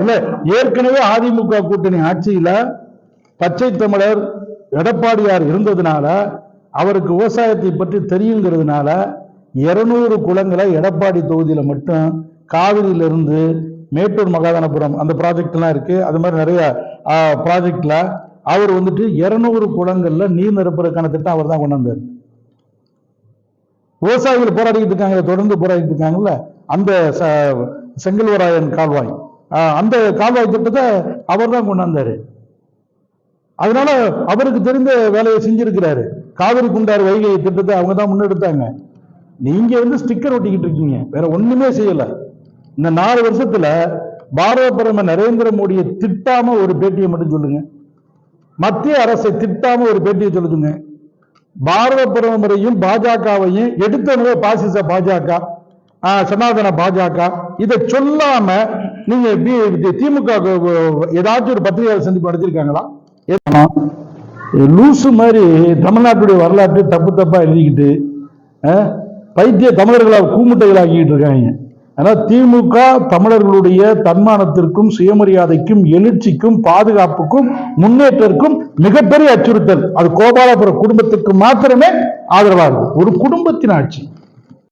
இல்ல ஏற்கனவே அதிமுக கூட்டணி ஆட்சியில பச்சை தமிழர் எடப்பாடியார் இருந்ததுனால அவருக்கு விவசாயத்தை பற்றி தெரியுங்கிறதுனால இருநூறு குளங்களை எடப்பாடி தொகுதியில மட்டும் காவிரியிலிருந்து மேட்டூர் மகாதானபுரம் அந்த ப்ராஜெக்ட்லாம் இருக்கு. அது மாதிரி நிறைய ப்ராஜெக்ட்ல அவர் வந்துட்டு இருநூறு குளங்கள்ல நீர் நிரப்புறதுக்கான திட்டம் அவர் தான் கொண்டு வந்தார். விவசாயிகள் போராடிக்கிட்டு இருக்காங்க தொடர்ந்து போராடிட்டு இருக்காங்கல்ல? அந்த ச- செங்கல்வராயன் கால்வாய். அந்த கால்வாய் திட்டத்தை அவர் தான் கொண்டாந்தாரு. அதனால அவருக்கு தெரிந்த வேலையை செஞ்சிருக்கிறாரு. காவிரி குண்டார் வைகை திட்டத்தை அவங்க தான் முன்னெடுத்தாங்க. நீங்க வந்து ஸ்டிக்கர் ஒட்டிக்கிட்டு இருக்கீங்க. வேற ஒண்ணுமே செய்யல. இந்த நாலு வருஷத்துல பாரத பிரதமர் நரேந்திர மோடியை திட்டாம ஒரு பேட்டியை மட்டும் சொல்லுங்க. மத்திய அரசை திட்டாம ஒரு பேட்டியை சொல்லுங்க. பாரத பிரதமரையும் பாஜகவையும் எடுத்த பாசிச பாஜக சனாதன பாஜக. இதை சொல்லாம நீங்க திமுக ஏதாச்சும் ஒரு பத்திரிகையாளர் சந்திப்பு நடத்திருக்காங்களா? ஏன்னா, லூசு மாதிரி தமிழ்நாட்டுடைய வரலாற்று தப்பு தப்பா எழுதிக்கிட்டு பைத்திய தமிழர்களை கூமுட்டைகளாக்கிட்டு இருக்காங்க. ஆனா திமுக தமிழர்களுடைய தன்மானத்திற்கும் சுயமரியாதைக்கும் எழுச்சிக்கும் பாதுகாப்புக்கும் முன்னேற்றத்திற்கும் மிகப்பெரிய அச்சுறுத்தல். அது கோபாலபுரம் குடும்பத்துக்கு மாத்திரமே ஆதரவாக இருக்கும் ஒரு குடும்பத்தின் ஆட்சி.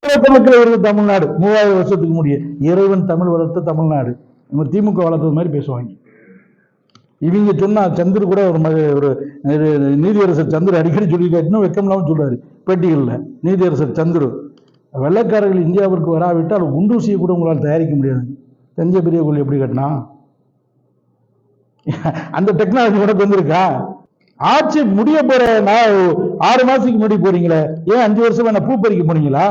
தமிழகத்தில் இருந்த தமிழ்நாடு. மூவாயிரம் வருஷத்துக்கு முடிய இறைவன் தமிழ் வளர்த்த தமிழ்நாடு. நம்ம திமுக வளர்த்தது மாதிரி பேசுவாங்க. இவங்க சொன்னா சந்திர கூட ஒரு ஒரு நீதியரசர் சந்திர அடிக்கடி சொல்லியிருக்காரு. இன்னும் வெக்கம் இல்லாமல் சொல்றாரு பேட்டிகள்ல. நீதியரசர் சந்திர. வெள்ளைக்காரர்கள் இந்தியாவிற்கு வராவிட்டால் குண்டூசியை கூட உங்களால் தயாரிக்க முடியாது. தஞ்சை பெரிய கோயில் எப்படி கட்டினா? அந்த டெக்னாலஜி உனக்கு வந்திருக்கா? ஆட்சி முடிய போற நான் ஆறு மாசத்துக்கு முன்னாடி போறீங்களே. ஏன் அஞ்சு வருஷமா என்ன பூ பறிக்க போனீங்களா?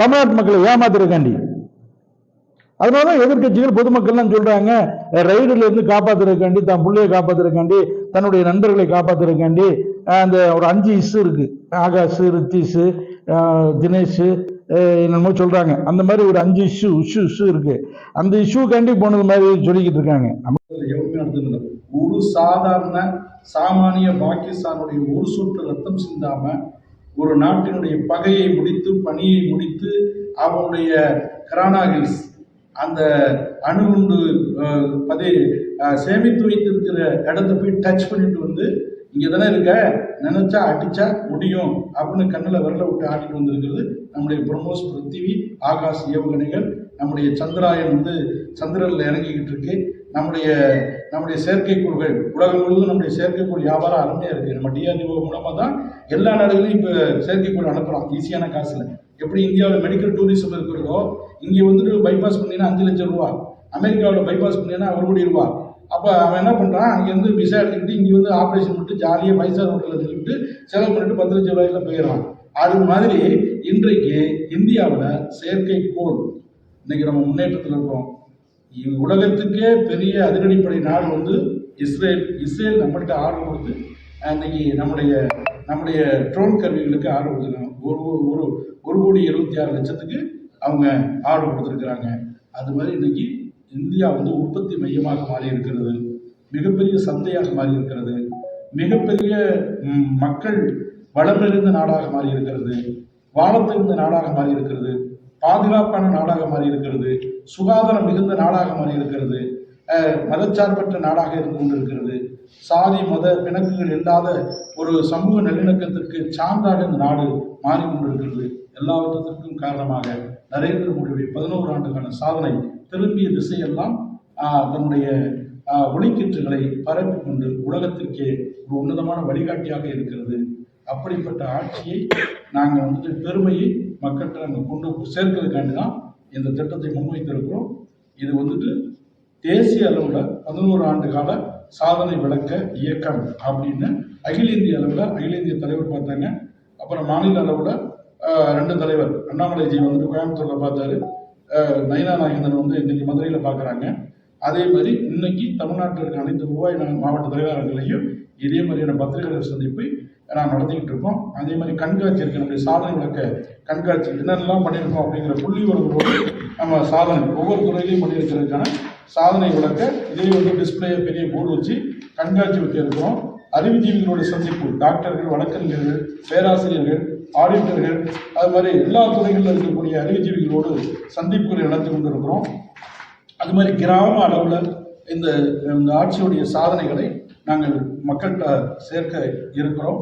தமிழ்நாட்டு மக்களை ஏமாத்துறதுக்காண்டி அதனால எதிர்க்கட்சிகள் பொதுமக்கள்லாம் சொல்றாங்க ரைடுல இருந்து காப்பாத்துறதுக்காண்டி தன் பிள்ளையை காப்பாத்துறதுக்காண்டி தன்னுடைய நண்பர்களை காப்பாத்துறதுக்காண்டி அந்த ஒரு அஞ்சு இசு இருக்கு. ஆகாஷ் ரித்தீஷ் தினேஷ் என்னமோ சொல்றாங்க. அந்த மாதிரி ஒரு அஞ்சு இஷ்யூ இஷ்யூ இஷ்யூ இருக்கு. அந்த இஷ்யூக்காண்டி போனது மாதிரி சொல்லிக்கிட்டு இருக்காங்க. ஒரு சாதாரண சாமானிய பாகிஸ்தானுடைய ஒரு சொட்டு ரத்தம் சிந்தாம ஒரு நாட்டினுடைய பகையை முடித்து பணியை முடித்து அவனுடைய கரானா ஹில்ஸ் அந்த அணுகுண்டு பதவி சேமித்து வைத்திருக்கிற இடத்த போய் டச் பண்ணிட்டு வந்து இங்கே தானே இருக்க? நினைச்சா அடிச்சா முடியும் அப்படின்னு கண்ணில் விரல விட்டு ஆட்டிட்டு வந்திருக்கிறது நம்முடைய பிரம்மோஸ் பிருத்திவி ஆகாஷ் ஏவுகணைகள் நம்முடைய சந்திராயன் வந்து சந்திரனில் இறங்கிக்கிட்டு இருக்கு. நம்முடைய நம்முடைய செயற்கைக்கோள்கள் உலகம் முழுவதும் நம்முடைய செயற்கைக்கோள் வியாபாரம் அருமையாக இருக்குது நம்ம டிஆர்டிஓ மூலமாக தான் எல்லா நாடுகளையும் இப்போ செயற்கைக்கோள் அனுப்புகிறோம் ஈஸியான காசில். எப்படி இந்தியாவில் மெடிக்கல் டூரிசம் இருக்கிறதோ இங்கே வந்துட்டு பைபாஸ் பண்ணினா அஞ்சு லட்சம் ரூபா. அமெரிக்காவில் பைபாஸ் பண்ணினா ஒரு கோடி ரூபா. அப்போ அவன் என்ன பண்ணுறான் அங்கேருந்து விசா எடுத்துக்கிட்டு இங்கே வந்து ஆப்ரேஷன் பண்ணிட்டு ஜாலியாக பைசா ஹோட்டலில் சொல்லிட்டு செலவு பண்ணிட்டு பத்து லட்சம் ரூபாயில் போயிடுறான். அது மாதிரி இன்றைக்கு இந்தியாவில் செயற்கைக்கோள் இன்னைக்கு நம்ம முன்னேற்றத்தில் இருக்கிறோம் உலகத்துக்கே பெரிய அதிரடிப்படை நாடு வந்து இஸ்ரேல். இஸ்ரேல் நம்மள்கிட்ட ஆர்டர் கொடுத்து அன்னைக்கு நம்முடைய நம்முடைய ட்ரோன் கருவிகளுக்கு ஆர்டர் கொடுத்துருக்காங்க. ஒரு ஒரு- ஒரு கோடி எழுபத்தி ஆறு லட்சத்துக்கு அவங்க ஆர்டர் கொடுத்துருக்குறாங்க. அது மாதிரி இன்னைக்கு இந்தியா வந்து உற்பத்தி மையமாக மாறி இருக்கிறது மிகப்பெரிய சந்தையாக மாறி இருக்கிறது மிகப்பெரிய மக்கள் வளம் நிறைந்த நாடாக மாறி இருக்கிறது வாழத்திருந்த நாடாக மாறி இருக்கிறது பாதுகாப்பான நாடாக மாறி இருக்கிறது சுகாதாரம் மிகுந்த நாடாக மாறி இருக்கிறது மதச்சார்பற்ற நாடாக இருந்து கொண்டிருக்கிறது. சாதி மத பிணக்குகள் இல்லாத ஒரு சமூக நல்லிணக்கத்திற்கு சான்றாக இந்த நாடு மாறிக்கொண்டிருக்கிறது எல்லாவற்றத்திற்கும் காரணமாக நரேந்திர மோடியுடைய பதினோரு ஆண்டுக்கான சாதனை திரும்பிய திசையெல்லாம் தன்னுடைய ஒளிக்கீற்றுகளை பரப்பிக் கொண்டு உலகத்திற்கே ஒரு உன்னதமான வழிகாட்டியாக இருக்கிறது. அப்படிப்பட்ட ஆட்சியை நாங்கள் வந்துட்டு பெருமையை மக்கள்கிட்ட நாங்கள் கொண்டு சேர்க்கிறதுக்காண்டி தான் இந்த திட்டத்தை முன்வைத்திருக்கிறோம். இது வந்துட்டு தேசிய அளவில் பதினோரு ஆண்டு கால சாதனை விளக்க இயக்கம் அப்படின்னு அகில இந்திய அளவில் அகில இந்திய தலைவர் பார்த்தாங்க. அப்புறம் மாநில அளவில் ரெண்டு தலைவர் அண்ணாமலைஜி வந்துட்டு கோயம்புத்தூரில் பார்த்தாரு. நயனா நாகேந்திரன் வந்து இன்னைக்கு மதுரையில் பார்க்குறாங்க. அதே மாதிரி இன்னைக்கு தமிழ்நாட்டில் இருக்க அனைத்து ரூபாய் மாவட்ட தலைவர்களையும் இதே மாதிரியான பத்திரிகையாளர் சந்திப்பை நாம் நடத்திக்கிட்டு இருக்கோம். அதே மாதிரி கண்காட்சி இருக்குது நம்முடைய சாதனை விளக்க கண்காட்சி என்னென்னலாம் பண்ணியிருக்கோம் அப்படிங்கிற புள்ளி வரும்போது நம்ம சாதனை ஒவ்வொரு துறையிலையும் பண்ணியிருக்கிறதுக்கான சாதனை விளக்க இதே வந்து டிஸ்பிளே பெரிய போர்டு வச்சு கண்காட்சி வைக்க அறிவுஜீவிகளோட சந்திப்பு டாக்டர்கள் வழக்கறிஞர்கள் பேராசிரியர்கள் ஆடிட்டர்கள் அது மாதிரி எல்லா துறைகளில் இருக்கக்கூடிய அறிவுஜீவிகளோடு சந்திப்புகளை நடத்தி கொண்டிருக்கிறோம். அது மாதிரி கிராம அளவில் இந்த ஆட்சியுடைய சாதனைகளை நாங்கள் மக்கள்கிட்ட சேர்க்க இருக்கிறோம்.